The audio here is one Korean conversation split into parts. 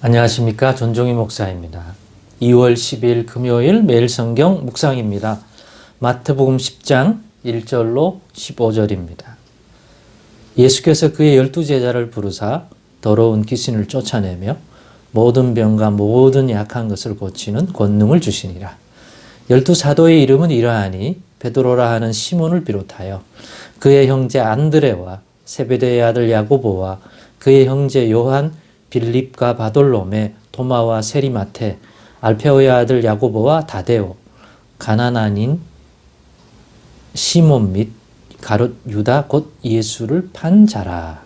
안녕하십니까. 전종희 목사입니다. 2월 10일 금요일 매일 성경 묵상입니다. 마태복음 10장 1절로 15절입니다. 예수께서 그의 열두 제자를 부르사 더러운 귀신을 쫓아내며 모든 병과 모든 약한 것을 고치는 권능을 주시니라. 열두 사도의 이름은 이러하니 베드로라 하는 시몬을 비롯하여 그의 형제 안드레와 세베대의 아들 야고보와 그의 형제 요한 빌립과 바돌롬의 도마와 세리마테 알페오의 아들 야고보와 다데오 가나나인 시몬 및 가롯 유다 곧 예수를 판 자라.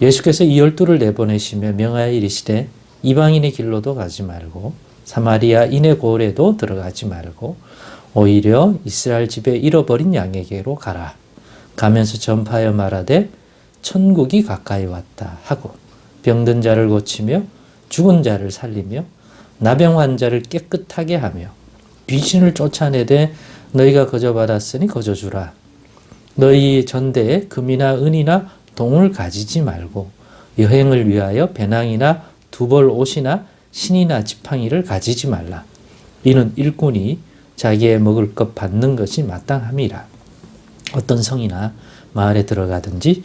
예수께서 이 열두를 내보내시며 명하여 이르시되 이방인의 길로도 가지 말고 사마리아 인의 고을에도 들어가지 말고 오히려 이스라엘 집에 잃어버린 양에게로 가라. 가면서 전파하여 말하되 천국이 가까이 왔다 하고 병든 자를 고치며 죽은 자를 살리며 나병 환자를 깨끗하게 하며 귀신을 쫓아내되 너희가 거저 받았으니 거저 주라. 너희 전대에 금이나 은이나 동을 가지지 말고 여행을 위하여 배낭이나 두벌 옷이나 신이나 지팡이를 가지지 말라. 이는 일꾼이 자기의 먹을 것 받는 것이 마땅함이라. 어떤 성이나 마을에 들어가든지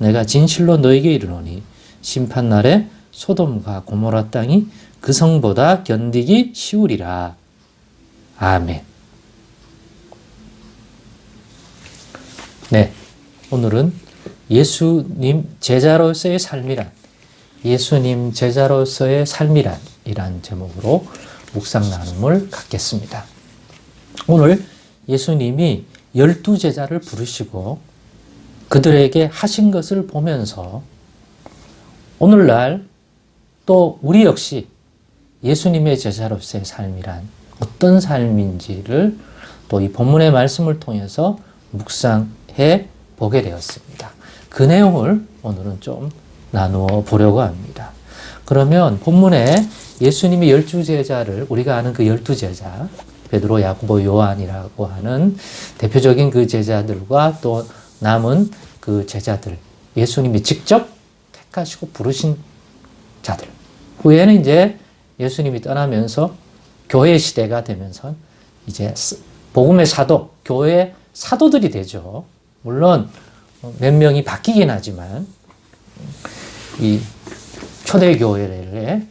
내가 진실로 너에게 이르노니 심판 날에 소돔과 고모라 땅이 그 성보다 견디기 쉬우리라. 아멘. 네. 오늘은 예수님 제자로서의 삶이란 예수님 제자로서의 삶이란 이란 제목으로 묵상 나눔을 갖겠습니다. 오늘 예수님이 열두 제자를 부르시고 그들에게 하신 것을 보면서 오늘날 또 우리 역시 예수님의 제자로서의 삶이란 어떤 삶인지를 또 이 본문의 말씀을 통해서 묵상해 보게 되었습니다. 그 내용을 오늘은 좀 나누어 보려고 합니다. 그러면 본문에 예수님이 열두 제자를 우리가 아는 그 열두 제자 베드로, 야고보, 요한이라고 하는 대표적인 그 제자들과 또 남은 그 제자들 예수님이 직접 택하시고 부르신 자들 후에는 이제 예수님이 떠나면서 교회 시대가 되면서 이제 복음의 사도, 교회 사도들이 되죠. 물론 몇 명이 바뀌긴 하지만 이 초대 교회의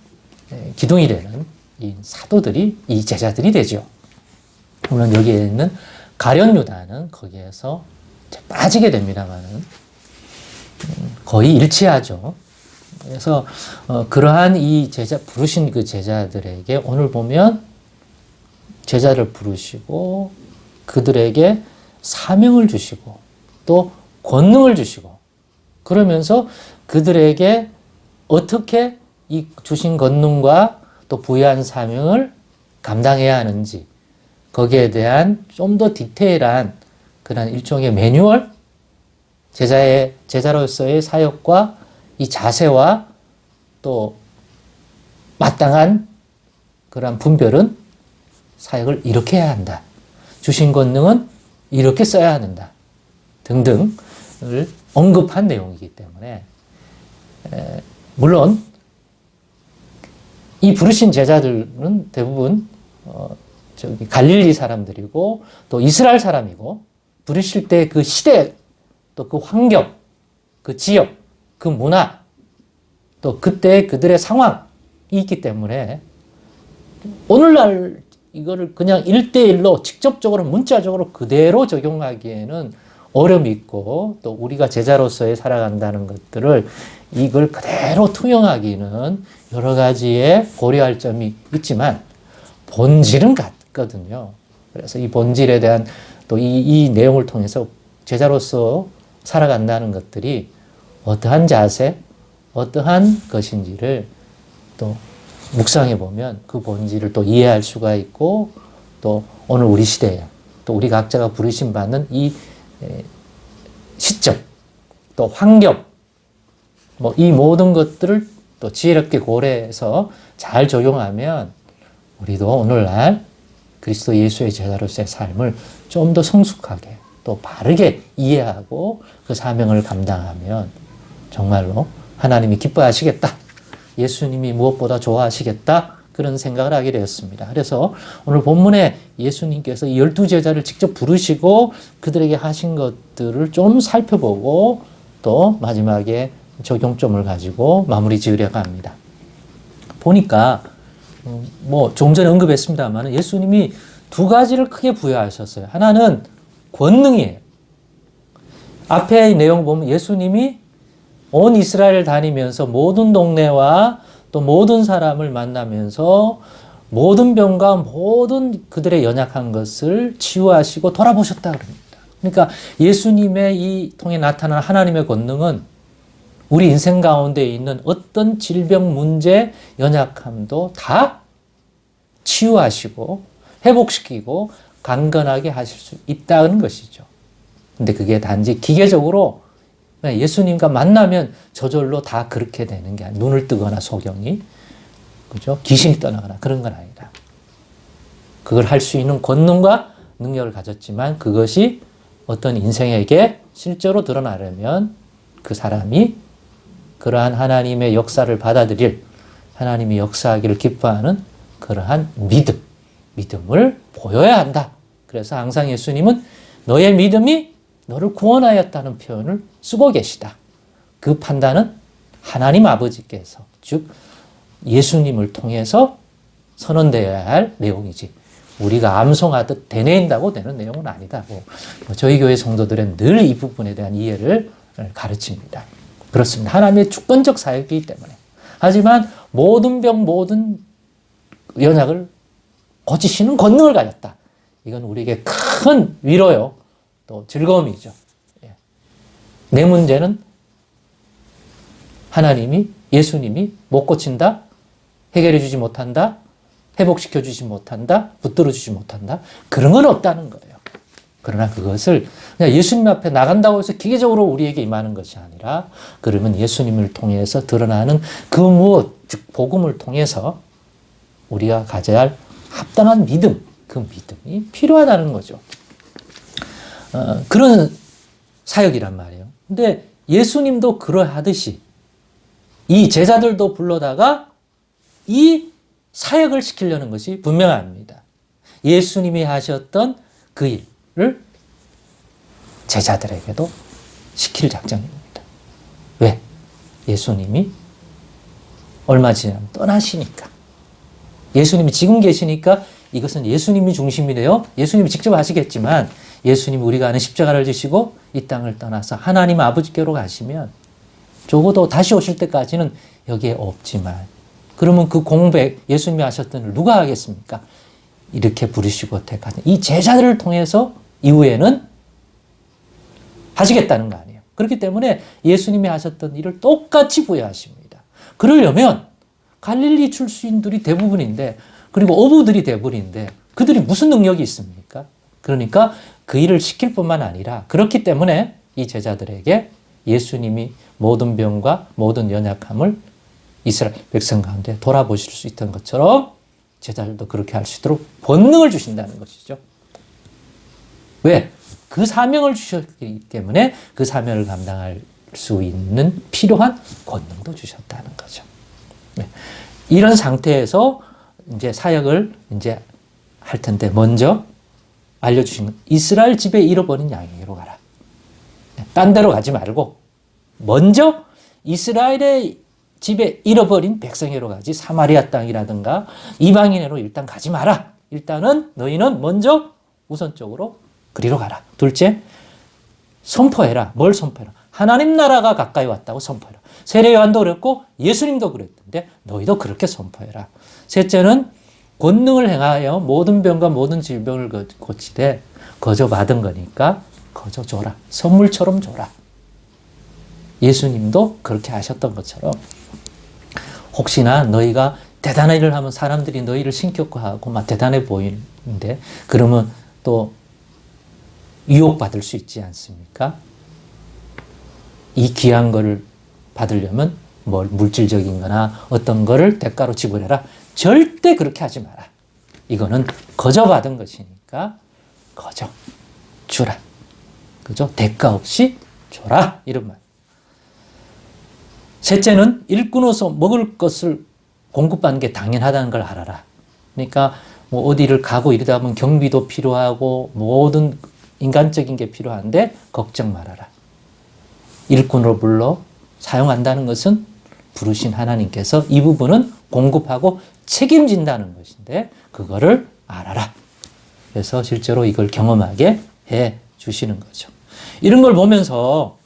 기둥이 되는 이 사도들이 이 제자들이 되죠. 물론 여기에 있는 가련 유다는 거기에서 빠지게 됩니다만은 거의 일치하죠. 그래서 어, 그러한 이 제자 부르신 그 제자들에게 오늘 보면 제자를 부르시고 그들에게 사명을 주시고 또 권능을 주시고 그러면서 그들에게 어떻게 이 주신 권능과 또 부여한 사명을 감당해야 하는지 거기에 대한 좀 더 디테일한 그런 일종의 매뉴얼 제자의 제자로서의 사역과 이 자세와 또 마땅한 그런 분별은 사역을 이렇게 해야 한다. 주신 권능은 이렇게 써야 한다. 등등을 언급한 내용이기 때문에 에, 물론 이 부르신 제자들은 대부분 어, 저기 갈릴리 사람들이고 또 이스라엘 사람이고 부르실 때 그 시대 또 그 환경 그 지역 그 문화 또 그때 그들의 상황이 있기 때문에 오늘날 이거를 그냥 일대일로 직접적으로 문자적으로 그대로 적용하기에는 어려움이 있고 또 우리가 제자로서의 살아간다는 것들을 이걸 그대로 투영하기는 여러 가지의 고려할 점이 있지만 본질은 같거든요. 그래서 이 본질에 대한 또 이 이 내용을 통해서 제자로서 살아간다는 것들이 어떠한 자세, 어떠한 것인지를 또 묵상해 보면 그 본질을 또 이해할 수가 있고 또 오늘 우리 시대에 또 우리 각자가 부르심 받는 이 에, 시점 또 환경 뭐 이 모든 것들을 또 지혜롭게 고려해서 잘 적용하면 우리도 오늘날 그리스도 예수의 제자로서의 삶을 좀 더 성숙하게 또 바르게 이해하고 그 사명을 감당하면 정말로 하나님이 기뻐하시겠다. 예수님이 무엇보다 좋아하시겠다. 그런 생각을 하게 되었습니다. 그래서 오늘 본문에 예수님께서 이 열두 제자를 직접 부르시고 그들에게 하신 것들을 좀 살펴보고 또 마지막에 적용점을 가지고 마무리 지으려고 합니다. 보니까 음, 뭐 조금 전에 언급했습니다만 예수님이 두 가지를 크게 부여하셨어요. 하나는 권능이에요. 앞에 내용 보면 예수님이 온 이스라엘을 다니면서 모든 동네와 또 모든 사람을 만나면서 모든 병과 모든 그들의 연약한 것을 치유하시고 돌아보셨다 그럽니다. 그러니까 예수님의 이 통해 나타난 하나님의 권능은 우리 인생 가운데 있는 어떤 질병, 문제, 연약함도 다 치유하시고 회복시키고 강건하게 하실 수 있다는 것이죠. 근데 그게 단지 기계적으로 예수님과 만나면 저절로 다 그렇게 되는 게 아니라 눈을 뜨거나 소경이 그죠? 귀신이 떠나거나 그런 건 아니다. 그걸 할 수 있는 권능과 능력을 가졌지만 그것이 어떤 인생에게 실제로 드러나려면 그 사람이 그러한 하나님의 역사를 받아들일 하나님이 역사하기를 기뻐하는 그러한 믿음, 믿음을 보여야 한다. 그래서 항상 예수님은 너의 믿음이 너를 구원하였다는 표현을 쓰고 계시다. 그 판단은 하나님 아버지께서, 즉, 예수님을 통해서 선언되어야 할 내용이지. 우리가 암송하듯 되뇌인다고 되는 내용은 아니다. 뭐 저희 교회 성도들은 늘 이 부분에 대한 이해를 가르칩니다. 그렇습니다. 하나님의 주권적 사역이기 때문에. 하지만 모든 병, 모든 연약을 고치시는 권능을 가졌다. 이건 우리에게 큰 위로요. 또 즐거움이죠. 예. 내 문제는 하나님이, 예수님이 못 고친다? 해결해 주지 못한다? 회복시켜 주지 못한다? 붙들어 주지 못한다? 그런 건 없다는 거예요. 그러나 그것을 그냥 예수님 앞에 나간다고 해서 기계적으로 우리에게 임하는 것이 아니라 그러면 예수님을 통해서 드러나는 그 무엇, 즉 복음을 통해서 우리가 가져야 할 합당한 믿음, 그 믿음이 필요하다는 거죠. 어, 그런 사역이란 말이에요. 근데 예수님도 그러하듯이 이 제자들도 불러다가 이 사역을 시키려는 것이 분명합니다. 예수님이 하셨던 그 일 을 제자들에게도 시킬 작정입니다. 왜? 예수님이 얼마 지나면 떠나시니까. 예수님이 지금 계시니까 이것은 예수님이 중심이래요. 예수님이 직접 하시겠지만 예수님 우리가 아는 십자가를 지시고 이 땅을 떠나서 하나님 아버지께로 가시면 적어도 다시 오실 때까지는 여기에 없지만 그러면 그 공백 예수님이 하셨던 일 누가 하겠습니까? 이렇게 부르시고 택하신 이 제자들을 통해서 이후에는 하시겠다는 거 아니에요. 그렇기 때문에 예수님이 하셨던 일을 똑같이 부여하십니다. 그러려면 갈릴리 출신들이 대부분인데 그리고 어부들이 대부분인데 그들이 무슨 능력이 있습니까? 그러니까 그 일을 시킬 뿐만 아니라 그렇기 때문에 이 제자들에게 예수님이 모든 병과 모든 연약함을 이스라엘 백성 가운데 돌아보실 수 있던 것처럼 제자들도 그렇게 할 수 있도록 본능을 주신다는 것이죠. 왜? 그 사명을 주셨기 때문에 그 사명을 감당할 수 있는 필요한 권능도 주셨다는 거죠. 네. 이런 상태에서 이제 사역을 이제 할 텐데 먼저 알려주신 건 이스라엘 집에 잃어버린 양에게로 가라. 네. 딴 데로 가지 말고 먼저 이스라엘의 집에 잃어버린 백성에로 가지 사마리아 땅이라든가 이방인으로 일단 가지 마라. 일단은 너희는 먼저 우선적으로 그리로 가라. 둘째, 선포해라. 뭘 선포해라? 하나님 나라가 가까이 왔다고 선포해라. 세례 요한도 그랬고 예수님도 그랬던데 너희도 그렇게 선포해라. 셋째는 권능을 행하여 모든 병과 모든 질병을 고치되 거저 받은 거니까 거저 줘라. 선물처럼 줘라. 예수님도 그렇게 하셨던 것처럼 혹시나 너희가 대단한 일을 하면 사람들이 너희를 신격화하고 막 대단해 보이는데 그러면 또 유혹받을 수 있지 않습니까? 이 귀한 거를 받으려면 뭘 물질적인 거나 어떤 거를 대가로 지불해라. 절대 그렇게 하지 마라. 이거는 거저 받은 것이니까 거저 주라. 그죠? 대가 없이 줘라. 이런 말. 셋째는 일꾼으로서 먹을 것을 공급받는 게 당연하다는 걸 알아라. 그러니까 뭐 어디를 가고 이러다 보면 경비도 필요하고 모든 인간적인 게 필요한데 걱정 말아라. 일꾼으로 불러 사용한다는 것은 부르신 하나님께서 이 부분은 공급하고 책임진다는 것인데 그거를 알아라. 그래서 실제로 이걸 경험하게 해 주시는 거죠. 이런 걸 보면서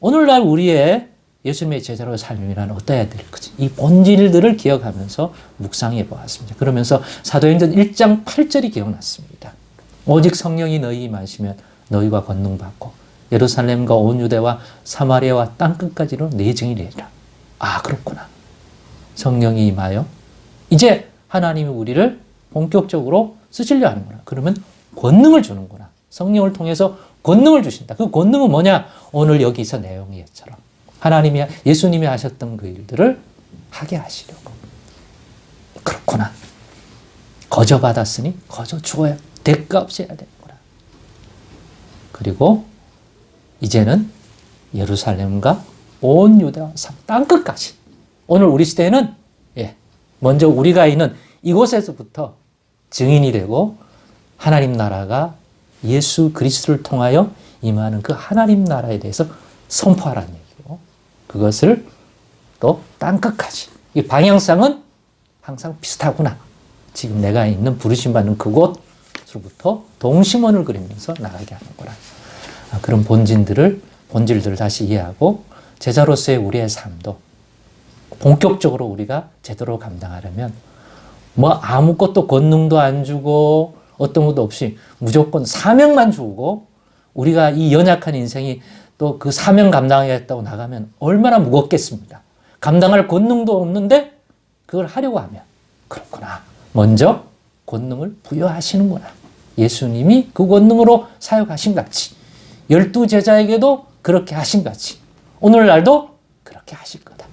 오늘날 우리의 예수님의 제자로 삶이란 어떠해야 될 거지? 이 본질들을 기억하면서 묵상해 보았습니다. 그러면서 사도행전 1장 8절이 기억났습니다. 오직 성령이 너희 임하시면 너희가 권능 받고 예루살렘과 온 유대와 사마리아와 땅 끝까지로 내 증이 되리라. 아 그렇구나. 성령이 임하여 이제 하나님이 우리를 본격적으로 쓰시려 하는구나. 그러면 권능을 주는구나. 성령을 통해서 권능을 주신다. 그 권능은 뭐냐? 오늘 여기서 내용이 처럼 하나님이 예수님이 하셨던 그 일들을 하게 하시려고. 그렇구나. 거저 받았으니 거저 주어야 대가 없이 해야 되는구나. 그리고 이제는 예루살렘과 온 유대와 땅 끝까지. 오늘 우리 시대에는 예, 먼저 우리가 있는 이곳에서부터 증인이 되고 하나님 나라가 예수 그리스도를 통하여 임하는 그 하나님 나라에 대해서 선포하라는 얘기고 그것을 또 땅끝까지 이 방향성은 항상 비슷하구나. 지금 내가 있는 부르심 받는 그곳으로부터 동심원을 그리면서 나가게 하는구나. 아, 그런 본진들을 본질들을 다시 이해하고 제자로서의 우리의 삶도 본격적으로 우리가 제대로 감당하려면 뭐 아무것도 권능도 안 주고 어떤 것도 없이 무조건 사명만 주고 우리가 이 연약한 인생이 또 그 사명 감당하겠다고 나가면 얼마나 무겁겠습니다. 감당할 권능도 없는데 그걸 하려고 하면 그렇구나. 먼저 권능을 부여하시는구나. 예수님이 그 권능으로 사역하신 같이 열두 제자에게도 그렇게 하신 같이 오늘날도 그렇게 하실 거다.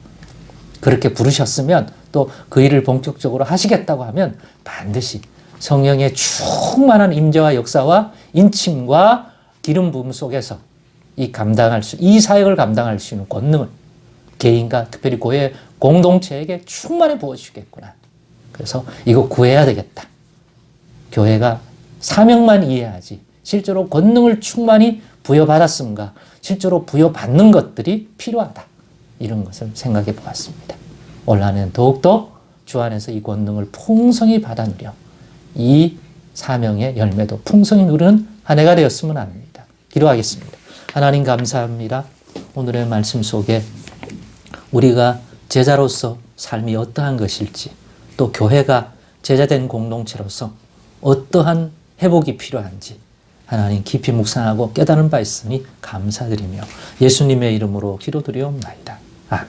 그렇게 부르셨으면 또 그 일을 본격적으로 하시겠다고 하면 반드시 성령의 충만한 임재와 역사와 인침과 기름 부음 속에서 이 감당할 수, 이 사역을 감당할 수 있는 권능을 개인과 특별히 교회 공동체에게 충만히 부어주시겠구나. 그래서 이거 구해야 되겠다. 교회가 사명만 이해하지 실제로 권능을 충만히 부여받았음과 실제로 부여받는 것들이 필요하다. 이런 것을 생각해 보았습니다. 올 한해는 더욱더 주 안에서 이 권능을 풍성히 받아 누려 이 사명의 열매도 풍성히 누리는 한 해가 되었으면 합니다. 기도하겠습니다. 하나님 감사합니다. 오늘의 말씀 속에 우리가 제자로서 삶이 어떠한 것일지 또 교회가 제자된 공동체로서 어떠한 회복이 필요한지 하나님 깊이 묵상하고 깨달은 바 있으니 감사드리며 예수님의 이름으로 기도드리옵나이다. 아멘.